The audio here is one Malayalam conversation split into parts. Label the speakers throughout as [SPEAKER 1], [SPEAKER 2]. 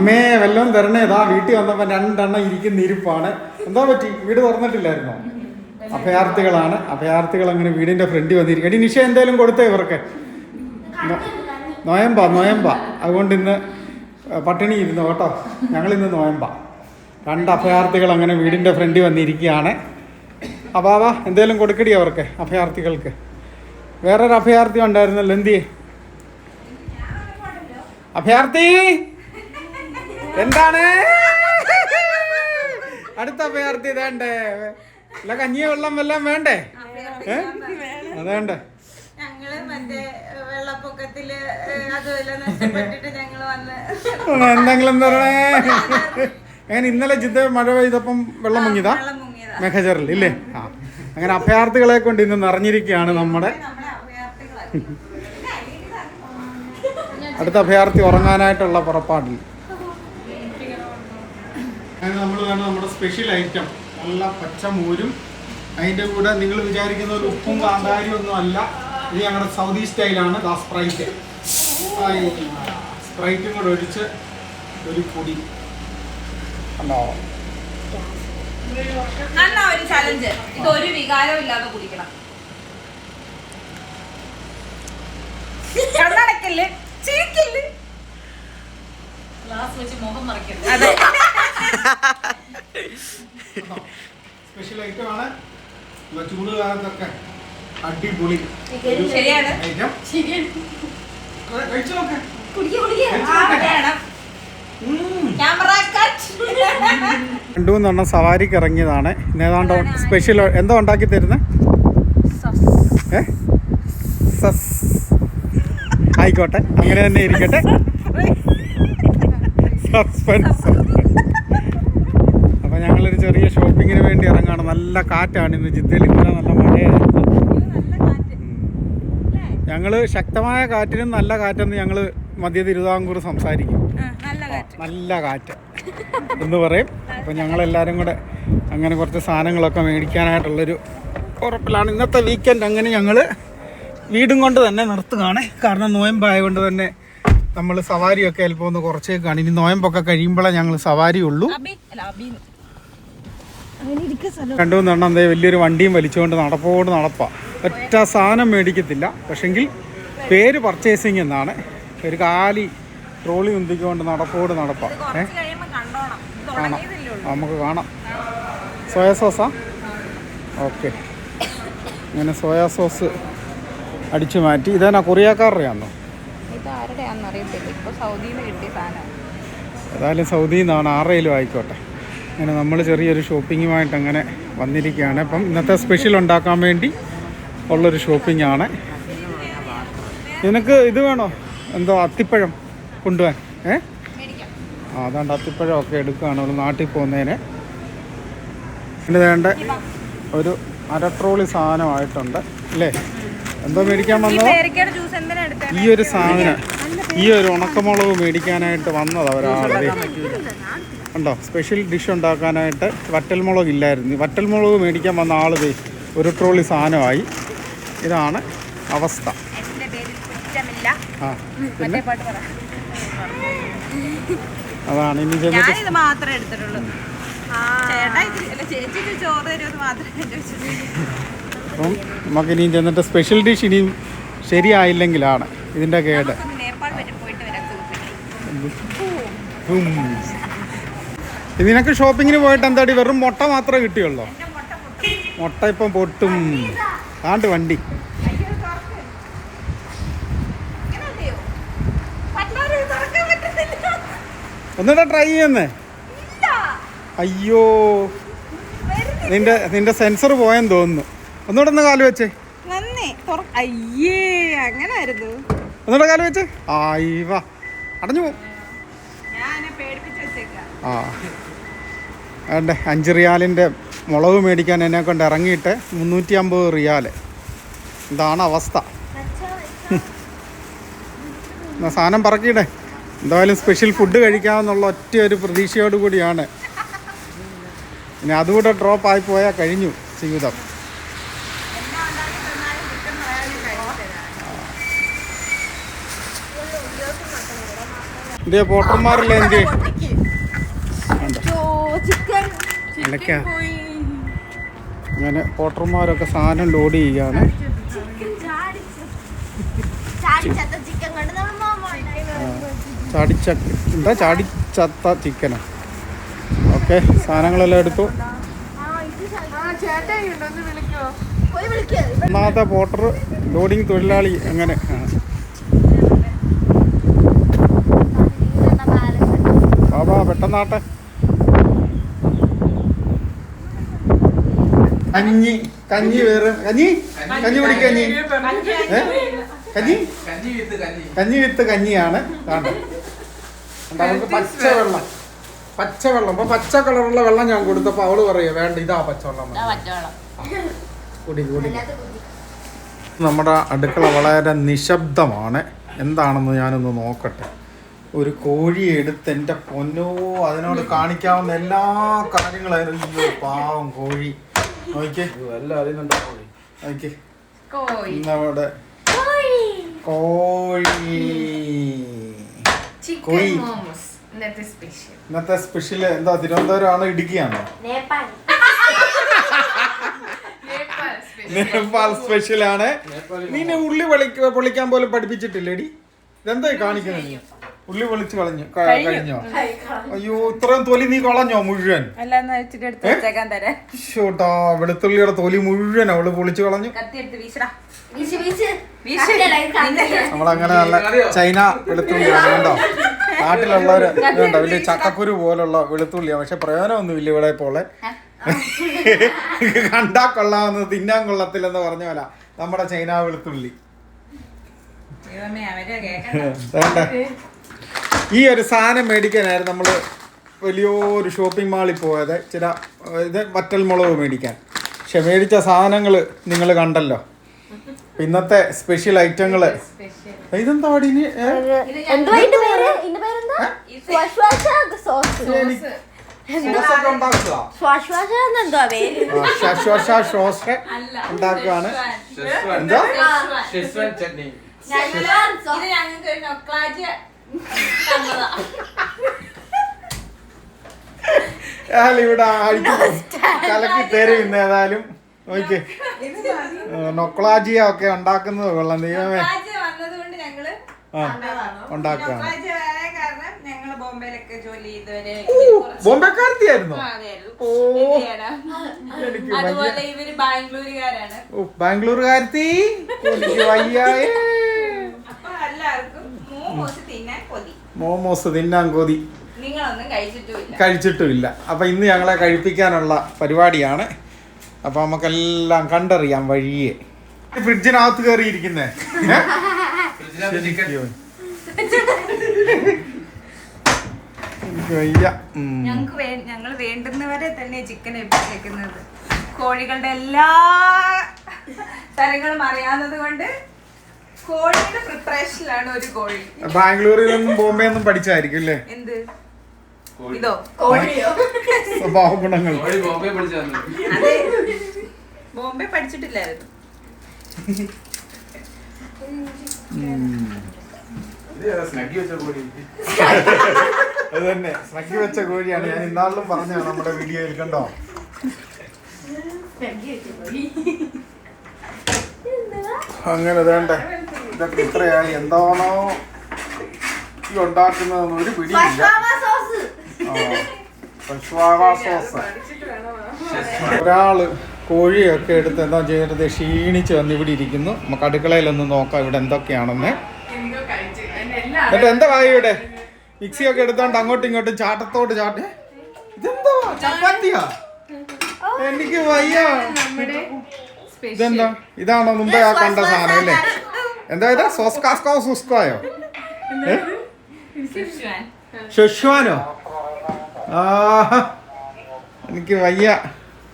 [SPEAKER 1] അമ്മേ വല്ലതും തരണേ. ഇതാ വീട്ടിൽ വന്നപ്പോ രണ്ടെണ്ണം ഇരിക്കുന്ന ഇരിപ്പാണ്. എന്താ പറ്റി? വീട് തുറന്നിട്ടില്ലായിരുന്നോ? അഭയാർത്ഥികളാണ്. അഭയാർത്ഥികൾ അങ്ങനെ വീടിന്റെ ഫ്രണ്ടിൽ വന്നിരിക്കും നിഷ എന്തേലും കൊടുത്തേ ഇവർക്ക്? നോയമ്പ നോയമ്പാ. അതുകൊണ്ട് ഇന്ന് പട്ടിണി ഇരുന്നു കേട്ടോ. ഞങ്ങൾ ഇന്ന് നോയമ്പ. രണ്ട് അഭയാർത്ഥികൾ അങ്ങനെ വീടിന്റെ ഫ്രണ്ടിൽ വന്നിരിക്കുകയാണ്. അപ്പാവാ എന്തേലും കൊടുക്കടി അവർക്ക് അഭയാർത്ഥികൾക്ക്. വേറൊരു അഭയാർത്ഥി ഉണ്ടായിരുന്നല്ലോ. എന്തിയെ? അഭയാർത്ഥി! എന്താണ്? അടുത്ത അഭയാർത്ഥി ഇതേണ്ടേ അല്ല കഞ്ഞിയ വെള്ളം വല്ലതും വേണ്ടേ? അതേണ്ട അതേണ്ടേ
[SPEAKER 2] ഞങ്ങൾ മറ്റേ വെള്ളപ്പൊക്കത്തിൽ അതുമല്ല നഷ്ടപ്പെട്ടിട്ട് ഞങ്ങൾ വന്ന്
[SPEAKER 1] എന്തെങ്കിലും തരണേ. അങ്ങനെ ഇന്നലെ ജിദ്ദ മഴ പെയ്തപ്പം വെള്ളം മുങ്ങിയതാ? മെഹജറിൽ ഇല്ലേ? ആ. അങ്ങനെ അഭയാർത്ഥികളെ കൊണ്ട് ഇന്ന് നിറഞ്ഞിരിക്കുകയാണ് നമ്മുടെ അടുത്ത അഭയാർത്ഥി ഉറങ്ങാനായിട്ടുള്ള പുറപ്പാടിൽ. അങ്ങനെ നമ്മൾ വേണം നമ്മുടെ സ്പെഷ്യൽ ഐറ്റം നല്ല പച്ചമൂരും അതിന്റെ കൂടെ നിങ്ങൾ വിചാരിക്കുന്ന ഒരു ഉപ്പും കാന്താരിയും ഒന്നും അല്ല. ഇത് ഞങ്ങളുടെ സൗദി സ്റ്റൈലാണ് ദാ സ്പ്രൈറ്റ്. സ്പ്രൈറ്റും കൂടെ ഒഴിച്ച് ഒരു പൊടി.
[SPEAKER 2] ഒരു ചലഞ്ച് ഇത് ഒരു വികാരവും ഇല്ലാതെ കുടിക്കണം. കണ്ണടക്കല്ല് ചിരിക്കല്ല്.
[SPEAKER 3] ഗ്ലാസ് വെച്ച് മുഖം മറക്കരുത്.
[SPEAKER 2] അതെ.
[SPEAKER 1] സ്പെഷ്യൽ ഐറ്റമാണ് ചൂട് കാലത്തൊക്കെ അടിപൊളി
[SPEAKER 2] ശരിയാണ്.
[SPEAKER 1] കഴിച്ചു നോക്കേ.
[SPEAKER 2] വേണം. ക്യാമറ കട്ട്
[SPEAKER 1] രണ്ടു മൂന്നെണ്ണം സവാരിക്ക് ഇറങ്ങിയതാണ്. ഏതാണ്ട് സ്പെഷ്യൽ എന്താ ഉണ്ടാക്കി തരുന്നത് ഏ? സസ്. ആയിക്കോട്ടെ അങ്ങനെ തന്നെ ഇരിക്കട്ടെ. സസ്പെൻസ്. ചെറിയ ഷോപ്പിങ്ങിന് വേണ്ടി ഇറങ്ങാണ്. നല്ല കാറ്റാണ് ഇന്ന്. ജിദ്ദയിൽ ഇത്ര നല്ല മഴയായിരുന്നു. ഞങ്ങൾ ശക്തമായ കാറ്റിനും നല്ല കാറ്റെന്ന് ഞങ്ങൾ മധ്യ തിരുവിതാംകൂർ സംസാരിക്കും.
[SPEAKER 2] നല്ല കാറ്റ്.
[SPEAKER 1] എന്ന് പറയും. അപ്പം ഞങ്ങളെല്ലാവരും കൂടെ അങ്ങനെ കുറച്ച് സാധനങ്ങളൊക്കെ മേടിക്കാനായിട്ടുള്ളൊരു ഉറപ്പിലാണ്. ഇന്നത്തെ വീക്കെൻഡ് അങ്ങനെ ഞങ്ങൾ വീടും കൊണ്ട് തന്നെ നിർത്തുകയാണ്. കാരണം നോയമ്പായതുകൊണ്ട് തന്നെ നമ്മൾ സവാരിയൊക്കെ അല്പം ഒന്ന് കുറച്ചേക്കാണ്. ഇനി നോയമ്പൊക്കെ കഴിയുമ്പോഴേ ഞങ്ങൾ സവാരി ഉള്ളൂ രണ്ടു മൂന്നെണ്ണം എന്തേ വലിയൊരു വണ്ടിയും വലിച്ചുകൊണ്ട് നടപ്പോട് നടപ്പാ. ഒറ്റ സാധനം മേടിക്കത്തില്ല. പക്ഷെങ്കിൽ പേര് പർച്ചേസിങ് എന്നാണ്. ഒരു കാലി ട്രോളി ഉന്തിക്കൊണ്ട് നടപ്പോട് നടപ്പാ. ഏ? കാണാം. നമുക്ക് കാണാം. സോയാ സോസാ? ഓക്കെ. ഇങ്ങനെ സോയാ സോസ് അടിച്ചു മാറ്റി. ഇതേനാ കൊറിയക്കാരുടെയാണോ ഏതായാലും സൗദിയിൽ നിന്നാണ് ആറയിലും ആയിക്കോട്ടെ. അങ്ങനെ നമ്മൾ ചെറിയൊരു ഷോപ്പിങ്ങുമായിട്ട് അങ്ങനെ വന്നിരിക്കുകയാണ്. അപ്പം ഇന്നത്തെ സ്പെഷ്യൽ ഉണ്ടാക്കാൻ വേണ്ടി ഉള്ളൊരു ഷോപ്പിംഗ് ആണ്. നിനക്ക് ഇത് വേണോ? എന്തോ അത്തിപ്പഴം കൊണ്ടുപോകാൻ ഏ? ആ അതാണ്ട് അത്തിപ്പഴം ഒക്കെ എടുക്കുകയാണ് ഒരു നാട്ടിൽ പോകുന്നതിന്. പിന്നെ വേണ്ട ഒരു അരട്രോളി സാധനമായിട്ടുണ്ട്. അല്ലേ? എന്തോ മേടിക്കാൻ
[SPEAKER 2] ഈ ജ്യൂസ് എന്തിനാ എടുത്തത്
[SPEAKER 1] ഈ ഒരു സാധനം ഈ ഒരു ഉണക്കമുളക് മേടിക്കാനായിട്ട് വന്നതാ ഒരാളെ. ഉണ്ടോ? സ്പെഷ്യൽ ഡിഷ് ഉണ്ടാക്കാനായിട്ട് വറ്റൽമുളക് ഇല്ലായിരുന്നു. വറ്റൽമുളക് മേടിക്കാൻ വന്ന ആൾ ഒരു ട്രോളി സാധനമായി. ഇതാണ് അവസ്ഥ. ആ പിന്നെ? അതാണ് ഇനി ചെന്നിട്ട്
[SPEAKER 2] മാത്രമേ എടുത്തിട്ടുള്ളൂ.
[SPEAKER 1] അപ്പം നമുക്കിനിയും ചെന്നിട്ട് സ്പെഷ്യൽ ഡിഷ് ഇനിയും ശരിയായില്ലെങ്കിലാണ് ഇതിന്റെ കേട്. നിനക്ക് ഷോപ്പിങ്ങിന് പോയിട്ട് എന്താടി? വെറും മുട്ട മാത്രമേ കിട്ടിയുള്ളൂ?
[SPEAKER 2] മുട്ട
[SPEAKER 1] ഇപ്പം പൊട്ടും. ആണ്ട് വണ്ടി.
[SPEAKER 2] പറ്റുന്നില്ല
[SPEAKER 1] ട്രൈ ചെയ്യുന്നേ. അയ്യോ. നിന്റെ നിന്റെ സെൻസർ പോയെന്ന് തോന്നുന്നു. ഒന്നുകൂടെ ഒന്ന് കാൽ വെച്ചേ.
[SPEAKER 2] അയ്യേ അങ്ങനായിരുന്നു.
[SPEAKER 1] ഒന്നുകൂടെ കാൽ വെച്ചേ. ആയിവാ. അടഞ്ഞു
[SPEAKER 2] പോകും
[SPEAKER 1] ആ. അതെ അഞ്ച് റിയാലിന്റെ മുളക് മേടിക്കാൻ എന്നെ കൊണ്ട് ഇറങ്ങിയിട്ട് മുന്നൂറ്റി അമ്പത് റിയാൽ ഇതാണ് അവസ്ഥ. എന്നാ സാധനം പറക്കിയിടേ. എന്തായാലും സ്പെഷ്യൽ ഫുഡ് കഴിക്കാമെന്നുള്ള ഒറ്റ ഒരു പ്രതീക്ഷയോട് കൂടിയാണ്. ഇനി അതുകൂടെ ഡ്രോപ്പ് ആയി കഴിഞ്ഞു ജീവിതം. ഇതേ പോട്ടർമാരില്ല എന്ത്? അതൊക്കെ അങ്ങനെ പോട്ടർമാരൊക്കെ സാധനം ലോഡ് ചെയ്യുകയാണ്
[SPEAKER 3] ചിക്കൻ ചാടിച്ചു
[SPEAKER 1] എന്താ ചാടിച്ചത്ത ചിക്കനോ ഓക്കെ സാധനങ്ങളെല്ലാം എടുത്തു. ഒന്നാമത്തെ പോട്ടർ ലോഡിങ് തൊഴിലാളി അങ്ങനെ. ബാബാ പെട്ടെന്നാട്ടെ. കഞ്ഞി കഞ്ഞി വേറെ കഞ്ഞി? കഞ്ഞി കുടിക്ക കഞ്ഞി. കഞ്ഞി
[SPEAKER 4] കഞ്ഞി വിത്ത് കഞ്ഞി.
[SPEAKER 1] കഞ്ഞി വിത്ത് കഞ്ഞിയാണ്. കാണുന്നത് നമുക്ക് പച്ചവെള്ളം പച്ചവെള്ളം അപ്പൊ പച്ച കളറുള്ള വെള്ളം ഞാൻ കൊടുത്തപ്പോ അവൾ പറയുക വേണ്ട ഇതാ പച്ചവെള്ളം വെള്ളം കുടി കുടി. നമ്മുടെ അടുക്കള വളരെ നിശബ്ദമാണ്. എന്താണെന്ന് ഞാനൊന്ന് നോക്കട്ടെ. ഒരു കോഴിയെ എടുത്ത് എന്റെ പൊന്നോ അതിനോട് കാണിക്കാവുന്ന എല്ലാ കാര്യങ്ങളും അയ്യോ പാവം കോഴി.
[SPEAKER 2] കോഴി.
[SPEAKER 1] കോഴി.
[SPEAKER 2] മോമോസ് ഇന്നത്തെ സ്പെഷ്യൽ
[SPEAKER 1] എന്താ തിരുവനന്തപുരം ആണോ ഇടുക്കിയാണോ?
[SPEAKER 3] നേപ്പാൾ.
[SPEAKER 1] സ്പെഷ്യൽ ആണ്. നിന്നെ ഉള്ളി പൊളിക്ക പൊളിക്കാൻ പോലും പഠിപ്പിച്ചിട്ടില്ലേടി? ഇതെന്തായി കാണിക്കുന്നത് നീ? ഉള്ളി പൊളിച്ച് കളഞ്ഞു. ക- കഴിഞ്ഞോ. അയ്യോ ഇത്രയും തൊലി നീ കളഞ്ഞോ മുഴുവൻ?
[SPEAKER 2] അല്ലാന്ന് വെച്ചിട്ട് എടുത്ത് വെച്ചേക്കാൻ തരാം.
[SPEAKER 1] ഷോട്ടാ വെളുത്തുള്ളിയുടെ തൊലി മുഴുവൻ അവൾ പൊളിച്ചു കളഞ്ഞു.
[SPEAKER 2] കത്തി എടുത്ത് വീശടാ.
[SPEAKER 3] വീശ് വീശ്.
[SPEAKER 2] വീശ്.
[SPEAKER 3] കത്തിയല്ല, ഇത് കത്തിയല്ല.
[SPEAKER 1] നമ്മളങ്ങനെ നല്ല ചൈന വെളുത്തുള്ളി കണ്ടോ? നാട്ടിലുള്ളവര് ഇതുണ്ടോ? വലിയ ചക്കക്കുരു പോലുള്ള വെളുത്തുള്ളിയാണ് പക്ഷെ പ്രയോജനമൊന്നുമില്ല ഇവിടെ പോലെ. കണ്ടാ കൊള്ളാമെന്ന് തിന്നാൻ കൊള്ളത്തില്ലെന്ന് പറഞ്ഞ പോലെ. നമ്മുടെ ചൈന വെളുത്തുള്ളി.
[SPEAKER 2] ദൈവമേ അവരെ കേക്കണ്ട.
[SPEAKER 1] വേണ്ട. ഈ ഒരു സാധനം മേടിക്കാനായിരുന്നു നമ്മൾ വലിയൊരു ഷോപ്പിംഗ് മാളിൽ പോയത്. ചില ഇത് വറ്റൽ മുളക് മേടിക്കാൻ. പക്ഷെ മേടിച്ച സാധനങ്ങൾ നിങ്ങൾ കണ്ടല്ലോ. ഇന്നത്തെ സ്പെഷ്യൽ ഐറ്റങ്ങൾ ഇതെന്താ ശ്വാസ ഉണ്ടാക്കുകയാണ് എന്താ? ഇവിടെ അടിച്ചു കലക്കി തരും ഏതായാലും ഓക്കെ നൊക്ലാജിയ ഒക്കെ ഉണ്ടാക്കുന്നത് കൊള്ളാം ദൈവമേ.
[SPEAKER 2] നൊക്ലാജ് വന്നതുകൊണ്ട് ഞങ്ങൾ
[SPEAKER 1] ആ
[SPEAKER 2] ചെയ്തവരെ
[SPEAKER 1] ബോംബെക്കാരത്തിയായിരുന്നോ? ഓ. എനിക്ക് ബാംഗ്ലൂരുകാരത്തി? എനിക്ക് വയ്യായേ.
[SPEAKER 2] മോമോസ് തിന്നാൻ കൊതി.
[SPEAKER 1] മോമോസ് തിന്നാൻ കൊതി.
[SPEAKER 2] നിങ്ങളൊന്നും കഴിച്ചിട്ടുമില്ല.
[SPEAKER 1] അപ്പൊ ഇന്ന് ഞങ്ങളെ കഴിപ്പിക്കാനുള്ള പരിപാടിയാണ്. അപ്പൊ നമുക്കെല്ലാം കണ്ടറിയാം വഴിയെ. ഫ്രിഡ്ജിനകത്ത് കയറിയിരിക്കുന്നേ.
[SPEAKER 2] ഞങ്ങൾക്ക് ഞങ്ങൾ വേണ്ടുന്നവരെ തന്നെ ചിക്കൻ കോഴികളുടെ എല്ലാ തരങ്ങളും അറിയാവുന്നത് കൊണ്ട് കോഴിയുടെ പ്രിപ്പറേഷനിലാണ് ഒരു കോഴി.
[SPEAKER 1] ബാംഗ്ലൂരിൽ നിന്നും ബോംബെ ഒന്നും പഠിച്ചായിരിക്കും അല്ലേ?
[SPEAKER 2] എന്ത്. ഇതോ?
[SPEAKER 1] സ്വഭാവ ഗുണങ്ങൾ.
[SPEAKER 2] അതെ. ബോംബെ പഠിച്ചിട്ടില്ലായിരുന്നു.
[SPEAKER 4] സ്നഗ്ഗി
[SPEAKER 1] അത് തന്നെ. വെച്ച കോഴിയാണ്. ഞാൻ ഇന്നാളിലും പറഞ്ഞാണ് നമ്മുടെ വീഡിയോയിൽ കണ്ടോ? അങ്ങനെ വേണ്ട? ഇതൊക്കെ ഇത്രയായി. എന്താണോ ഈ ഉണ്ടാക്കുന്നതെന്ന് ഒരു പിടിയില്ല.
[SPEAKER 3] സോസ്.
[SPEAKER 1] ആ, സോസ്. ഒരാൾ കോഴിയൊക്കെ എടുത്ത് എന്താ ചെയ്തിട്ട് ക്ഷീണിച്ച് വന്ന് ഇവിടെ ഇരിക്കുന്നു. നമുക്ക് അടുക്കളയിലൊന്ന് നോക്കാം ഇവിടെ എന്തൊക്കെയാണെന്ന്. എന്നിട്ട് എന്താ വായി ഇവിടെ? മിക്സിയൊക്കെ എടുത്തോണ്ട് അങ്ങോട്ടും ഇങ്ങോട്ടും ചാട്ടത്തോട്ട് ചാട്ടി ഇതെന്താ? ചപ്പാത്തിയാ? എനിക്ക് വയ്യ. ഇതെന്താ? ഇതാണോ മുമ്പേ ആ കണ്ട സാധനം അല്ലേ? എന്താ ഇത് സോസ്കാസ്കോ സുസ്കോയോ ഏ? ഷെഷ്വാനോ ആ എനിക്ക് വയ്യ.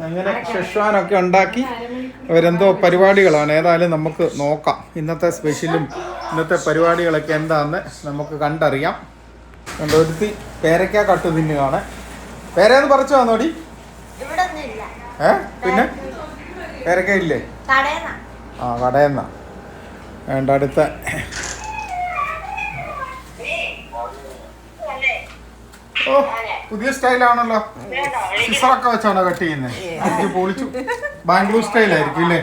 [SPEAKER 1] അങ്ങനെ ഷെഷ്വാനൊക്കെ ഉണ്ടാക്കി അവരെന്തോ പരിപാടികളാണ്. ഏതായാലും നമുക്ക് നോക്കാം. ഇന്നത്തെ സ്പെഷ്യലും ഇന്നത്തെ പരിപാടികളൊക്കെ എന്താണെന്ന് നമുക്ക് കണ്ടറിയാം. കണ്ടൊരുത്തി പേരയ്ക്ക കട്ട് തിന്നുകയാണ് പേരേന്ന് പറിച്ചു വന്നോടി.
[SPEAKER 3] ഇല്ല
[SPEAKER 1] ഏ? പിന്നെ? പേരക്ക ഇല്ലേ? ആ കടയെന്നാ വേണ്ട അടുത്ത. ഓ പുതിയ സ്റ്റൈലാണല്ലോ. സിസറൊക്കെ വെച്ചാണോ കട്ട് ചെയ്യുന്നത് പൊളിച്ചു. ബാംഗ്ലൂർ സ്റ്റൈലായിരിക്കും ഇല്ലേ?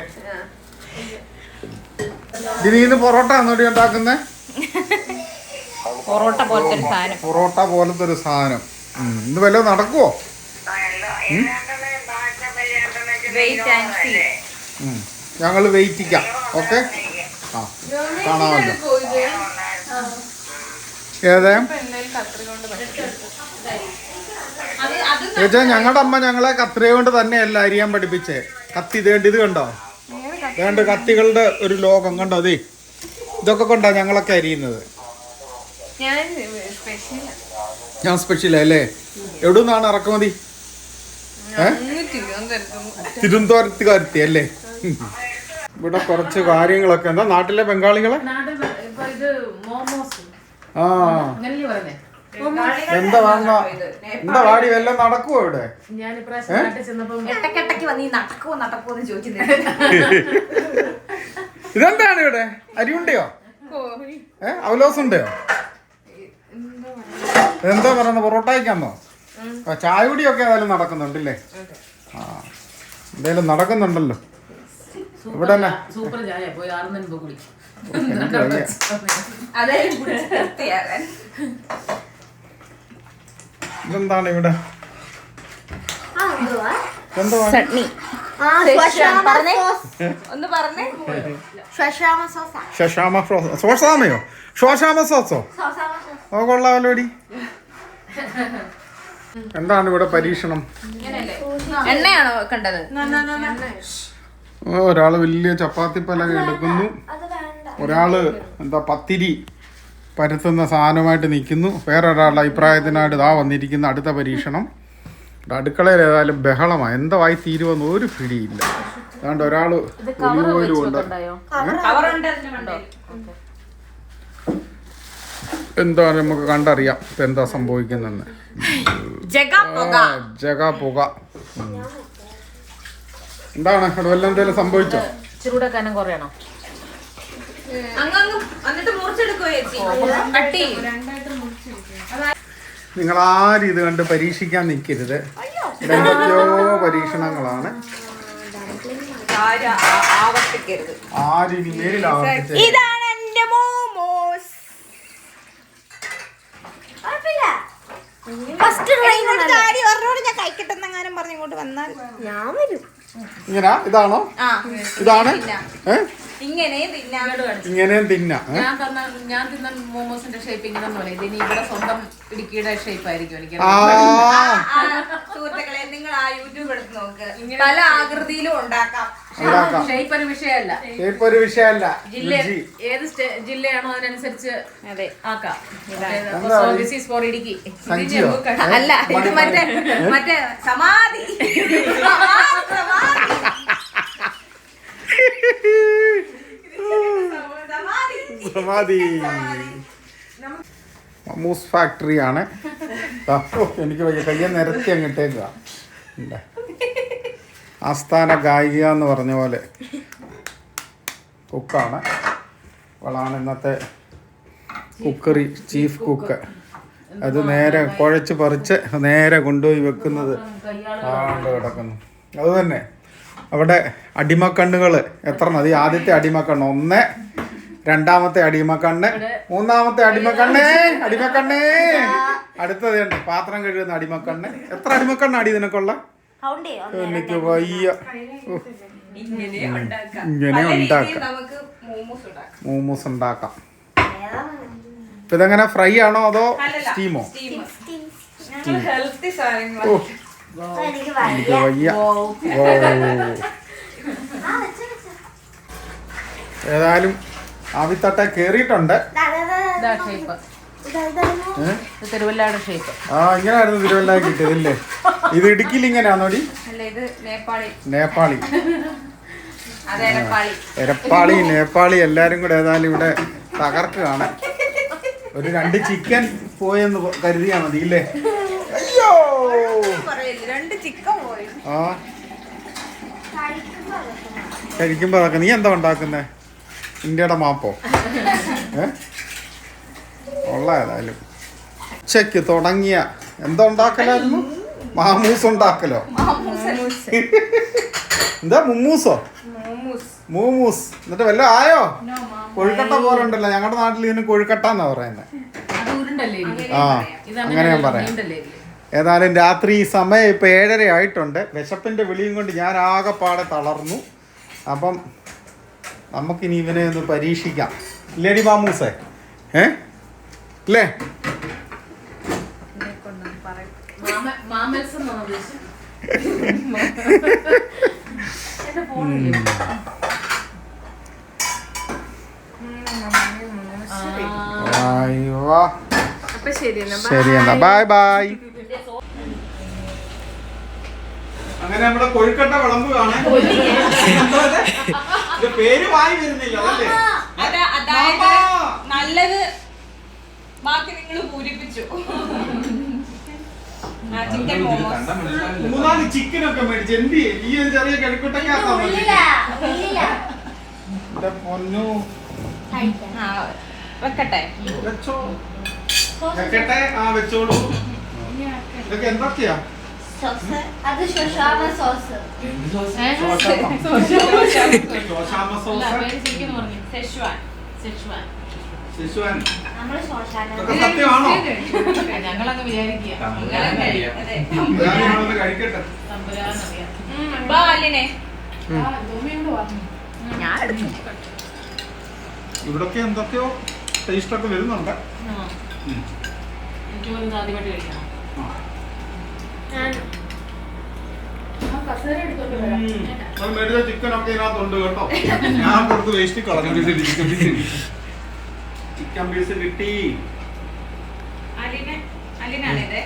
[SPEAKER 1] ഇതിന് പൊറോട്ട എന്നോടി ഉണ്ടാക്കുന്നത്
[SPEAKER 2] പൊറോട്ട പോലത്തെ ഒരു സാധനം.
[SPEAKER 1] പൊറോട്ട പോലത്തെ ഒരു സാധനം. ഇന്ന് വല്ലതും നടക്കുവോ? ഞങ്ങൾ വെയിറ്റിക്കാം ഓക്കെ? കാണാമല്ലോ. ഏതേ? ചോദിച്ചാൽ ഞങ്ങളുടെ അമ്മ ഞങ്ങളെ കത്രിക കൊണ്ട് തന്നെയല്ല അരിയാൻ പഠിപ്പിച്ചേ. കത്തി ഇതേണ്ട ഇത് കണ്ടോ? വേണ്ട കത്തികളുടെ ഒരു ലോകം കണ്ടോ അതേ? ഇതൊക്കെ കൊണ്ടാ ഞങ്ങളൊക്കെ അരിയുന്നത്.
[SPEAKER 2] ഞാൻ സ്പെഷ്യൽ
[SPEAKER 1] അല്ലേ? എവിടുന്നാണ് ഇറക്കുമതി? തിരുവനന്തപുരത്ത് കരുത്തി അല്ലേ? ഇവിടെ കുറച്ച് കാര്യങ്ങളൊക്കെ എന്താ? നാട്ടിലെ ബംഗാളികളെ? ആ. എന്താ വാങ്ങ എന്താ വാടി വല്ലതും നടക്കുവോ ഇവിടെ? ഇതെന്താണ് ഇവിടെ? അരിയുണ്ടയോ? ഏ? അവലോസ് ഉണ്ടയോ എന്താ പറയുന്നത് പൊറോട്ടയ്ക്കാന്നോ ചായ കുടിയൊക്കെ ഏതായാലും നടക്കുന്നുണ്ടല്ലേ? ആ എന്തായാലും നടക്കുന്നുണ്ടല്ലോ. ഇവിടെ തന്നെ.
[SPEAKER 5] സൂപ്പർ ചായ പോയി ആറുന്ന മുമ്പ്
[SPEAKER 2] കുളിക്കും
[SPEAKER 1] ഇതെന്താണ് ഇവിടെ. ശശാമ സോസ്. ഓ കൊള്ളാമല്ലോടി എന്താണ് ഇവിടെ പരീക്ഷണം?
[SPEAKER 2] എണ്ണയാണോ കണ്ടത്
[SPEAKER 1] ഒരാൾ വലിയ ചപ്പാത്തി പലക എടുക്കുന്നു. ഒരാൾ എന്താ പത്തിരി പരത്തുന്ന സാധനമായിട്ട് നിൽക്കുന്നു. വേറൊരാളുടെ അഭിപ്രായത്തിനായിട്ട് ഇതാ വന്നിരിക്കുന്ന അടുത്ത പരീക്ഷണം. ഇവിടെ അടുക്കളയിൽ ഏതായാലും ബഹളമാണ് എന്തായി തീരുവെന്ന് ഒരു പിടിയില്ല. അതുകൊണ്ട് ഒലിവ് ഉണ്ട് എന്താ നമുക്ക് കണ്ടറിയാം ഇപ്പൊ എന്താ സംഭവിക്കുന്നെന്ന്
[SPEAKER 2] ജഗ പുക.
[SPEAKER 1] എന്താണ്? ഇവിടെ വല്ല എന്തെങ്കിലും സംഭവിച്ചോ?
[SPEAKER 5] ഇച്ചിരൂടെ കനം കുറയണോ.
[SPEAKER 1] നിങ്ങൾ ആരും ഇത് കണ്ട് പരീക്ഷിക്കാൻ നിൽക്കരുത്. എന്തൊക്കെയോ പരീക്ഷണങ്ങളാണ്.
[SPEAKER 2] ആരും ആവർത്തിക്കരുത്.
[SPEAKER 1] ഇനി മേലിൽ
[SPEAKER 2] ഇതാണ് എന്റെ മോമോസ്. അവരോട് ഞാൻ കഴിക്കട്ടെന്നെങ്ങാനും പറഞ്ഞു ഇങ്ങോട്ട് വന്നാൽ.
[SPEAKER 3] ഞാൻ വരും.
[SPEAKER 1] ഇങ്ങനെ? ഇതാണോ? ഇതാണ്? ഏ? ഇങ്ങനെയും തിന്നാം.
[SPEAKER 5] ഞാൻ തന്ന ഞാൻ തിന്ന മോമോസിന്റെ ഷേപ്പ് ഇങ്ങനെ ഇവിടെ സ്വന്തം ഇടുക്കിയുടെ ഷേപ്പ് ആയിരിക്കും എനിക്ക്
[SPEAKER 2] സുഹൃത്തുക്കളെ നിങ്ങൾ ആ യൂട്യൂബ് എടുത്ത് നോക്ക്. പല ആകൃതിയിലും ഉണ്ടാക്കാം.
[SPEAKER 5] ഷേപ്പ് ഒരു വിഷയമല്ല.
[SPEAKER 1] ഷേപ്പ് ഒരു വിഷയമല്ല.
[SPEAKER 5] ജില്ല ഏത് ജില്ലയാണോ അതിനനുസരിച്ച്
[SPEAKER 2] അതെ.
[SPEAKER 5] ആക്കാം. This is for Idukki.
[SPEAKER 2] അല്ല ഇത് മറ്റേ മറ്റേ സമാധി സമാധി, സമാധി.
[SPEAKER 1] ഫാക്ടറി ദാ, എനിക്ക് കയ്യെ നിരത്തി അങ്ങോട്ടേക്കുക. ആസ്ഥാന ഗായിക എന്ന് പറഞ്ഞ പോലെ കുക്കാണ്. അവളാണ് ഇന്നത്തെ കുക്കറി ചീഫ് കുക്ക് അത് നേരെ കുഴച്ച് പറിച്ച് നേരെ കൊണ്ടുപോയി വെക്കുന്നത്. ആണ്ട് കിടക്കുന്നു. അത് തന്നെ. അവിടെ അടിമക്കണ്ണുകൾ എത്ര മതി? ആദ്യത്തെ അടിമക്കണ്ണ്. ഒന്ന് രണ്ടാമത്തെ അടിമക്കണ്ണ്. മൂന്നാമത്തെ അടിമക്കണ്ണേ. അടിമക്കണ്ണേ. അടുത്തത് ഉണ്ട് പാത്രം കഴുകുന്ന അടിമക്കണ്ണ്. എത്ര അടിമക്കണ്ണ അടി നിനക്കുള്ള?
[SPEAKER 3] കൗണ്ട് ചെയ്യോ? ഒന്ന്,
[SPEAKER 1] എനിക്ക് വയ്യ.
[SPEAKER 2] ഇങ്ങനെ ഉണ്ടാക്കാം.
[SPEAKER 1] ഇങ്ങനെ
[SPEAKER 2] പല
[SPEAKER 1] ഉണ്ടാക്കാം.
[SPEAKER 2] നമുക്ക് മോമോസ് ഉണ്ടാക്കാം.
[SPEAKER 1] മോമോസ് ഉണ്ടാക്കാം. ഇപ്പൊ ഇതെങ്ങനെ ഫ്രൈ ആണോ അതോ സ്റ്റീമോ?
[SPEAKER 2] steam.
[SPEAKER 3] എനിക്ക് വയ്യ.
[SPEAKER 1] ഏതായാലും ആവിത്തട്ട കേറിയിട്ടുണ്ട്.
[SPEAKER 5] തിരുവല്ലാട് ഷേപ്പ്
[SPEAKER 1] ആ ഇങ്ങനെയായിരുന്നു തിരുവല്ല കിട്ടിയതില്ലേ? ഇത് ഇടുക്കിയിൽ ഇങ്ങനെയാണോടി?
[SPEAKER 2] അല്ല നേപ്പാളി.
[SPEAKER 1] എരപ്പാളി. നേപ്പാളി എല്ലാരും കൂടെ ഏതായാലും ഇവിടെ തകർക്കുകയാണ്. ഒരു രണ്ട് ചിക്കൻ പോയെന്ന് കരുതിയാ മതി ഇല്ലേ അയ്യോ
[SPEAKER 2] പറയല്ലേ രണ്ട് ചിക്കൻ പോയി
[SPEAKER 1] ആ.
[SPEAKER 3] കഴിക്കുമ്പോ അതൊക്കെ.
[SPEAKER 1] നീ എന്താ ഉണ്ടാക്കുന്നേ? ഇന്ത്യയുടെ മാപ്പോ? ഏ? ഉള്ള ഏതായാലും ഉച്ചയ്ക്ക് തുടങ്ങിയ എന്താ ഉണ്ടാക്കലായിരുന്നു? മാമൂസ് ഉണ്ടാക്കലോ? എന്താ മുമ്മൂസോ? മൂമൂസ്. എന്നിട്ട് വല്ല ആയോ? കൊഴുക്കട്ട പോലെ ഉണ്ടല്ലോ. ഞങ്ങളുടെ നാട്ടിൽ ഇതിന് കൊഴുക്കട്ട എന്നാ പറയുന്നത് ആ അങ്ങനെ ഞാൻ പറയാം. ഏതായാലും രാത്രി ഈ സമയം ഇപ്പം ഏഴര ആയിട്ടുണ്ട് വിശപ്പിന്റെ വിളിയും കൊണ്ട് ഞാൻ ആകെപ്പാടെ തളർന്നു. അപ്പം നമുക്കിനി ഇവനെ ഒന്ന് പരീക്ഷിക്കാം. ലേഡി മാമൂസേ ഏ?
[SPEAKER 2] എന്നാ
[SPEAKER 1] ശരി എന്നാ ബൈ ബൈ. അങ്ങനെ നമ്മുടെ കൊഴുക്കട്ട വിളമ്പ് കാണാൻ പേര് വായി വരുന്നില്ല
[SPEAKER 2] അല്ലേ? അതായത്. നല്ലത് ബാക്കി നിങ്ങൾ പൂരിപ്പിച്ചു. മൂന്നാൽ ചിക്കൻ
[SPEAKER 1] ഒക്കെ മേടിച്ച്. എന്ത് ചെയ്യും? ഈ ഒരു ചെറിയ എന്റെ പൊന്നു.
[SPEAKER 2] വെക്കട്ടെ?
[SPEAKER 1] വെച്ചോ. വെക്കട്ടെ? ആ വെച്ചോളൂ. ഇതൊക്കെ എന്തൊക്കെയാ?
[SPEAKER 3] സോസ് അത് ശോഷാമ
[SPEAKER 5] ഞങ്ങളങ്ങ് വിചാരിക്കുക.
[SPEAKER 1] ഇവിടൊക്കെ എന്തൊക്കെയോ ടേസ്റ്റ് ഒക്കെ വരുന്നുണ്ട്.
[SPEAKER 5] എനിക്ക് ആദ്യമായിട്ട് കഴിക്കണം.
[SPEAKER 1] ആ.
[SPEAKER 5] ആ, കസേര എടുത്തോണ്ട് വരാം.
[SPEAKER 1] അത് മേടിച്ച ചിക്കൻ ഒക്കെ ഇതിനകത്തുണ്ട് കേട്ടോ ഞാൻ കൊടുത്ത് വേസ്റ്റ് കളഞ്ഞു
[SPEAKER 4] ചിക്കൻ പീസ് കിട്ടി.
[SPEAKER 1] ചിക്കൻ പീസ് കിട്ടി
[SPEAKER 2] അലിനെ അലിനാണിത്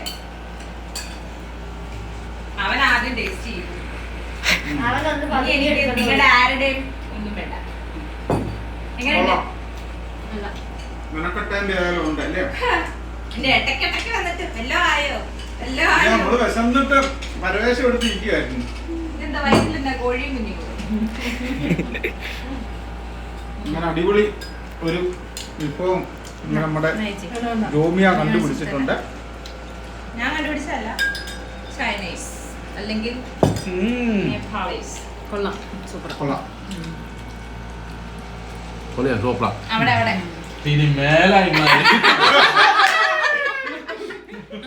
[SPEAKER 2] അവൻ ആദ്യം ടേസ്റ്റ് ചെയ്യും നിങ്ങളുടെ ആരുടെയും ഒന്നും വേണ്ട എങ്ങനെയുണ്ട്
[SPEAKER 1] ആയാലും ഉണ്ട് അല്ലേ
[SPEAKER 2] എന്റെ ഇടയ്ക്കിടയ്ക്ക് വന്നിട്ട്
[SPEAKER 1] ഞാൻ
[SPEAKER 2] ആയോ?
[SPEAKER 1] നമ്മൾ വിശന്നിട്ട് പരവേശം അടിപൊളി ഒരു വിഭവം നമ്മുടെ ജോമിയ കണ്ടുപിടിച്ചിട്ടുണ്ട്.
[SPEAKER 2] ഞാൻ കണ്ടുപിടിച്ചതല്ല. ചൈനീസ് അല്ലെങ്കിൽ
[SPEAKER 5] കൊള്ളാം. സൂപ്പർ.
[SPEAKER 1] കൊള്ളാം.
[SPEAKER 4] സൂപ്പറാ.
[SPEAKER 2] അവിടെ അവിടെ.
[SPEAKER 4] ഇനി മേലായി മാറി.
[SPEAKER 1] അടുത്ത ട്രിവാൻഡ്രം
[SPEAKER 2] പറയടി
[SPEAKER 1] ഏ?
[SPEAKER 2] പറ നീ പറ
[SPEAKER 5] നല്ലതാ
[SPEAKER 1] നല്ല
[SPEAKER 2] അത് ഇവർക്ക്
[SPEAKER 5] ആ കഴുത്ത് ക-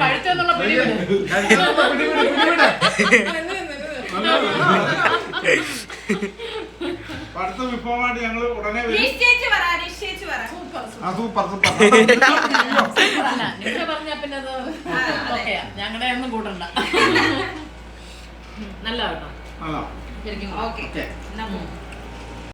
[SPEAKER 5] കഴുത്തെന്നുള്ള.
[SPEAKER 1] അടുത്ത വിഭവമായിട്ട് ഞങ്ങൾ ഉടനെ സൂപ്പർ സൂപ്പർ.
[SPEAKER 5] പറഞ്ഞാ പിന്നെ അത്. ഓക്കെയാ. ഞങ്ങളുടെ ഒന്നും കൂട്ടണ്ട. നല്ല കേട്ടോ.
[SPEAKER 2] ഓക്കെ.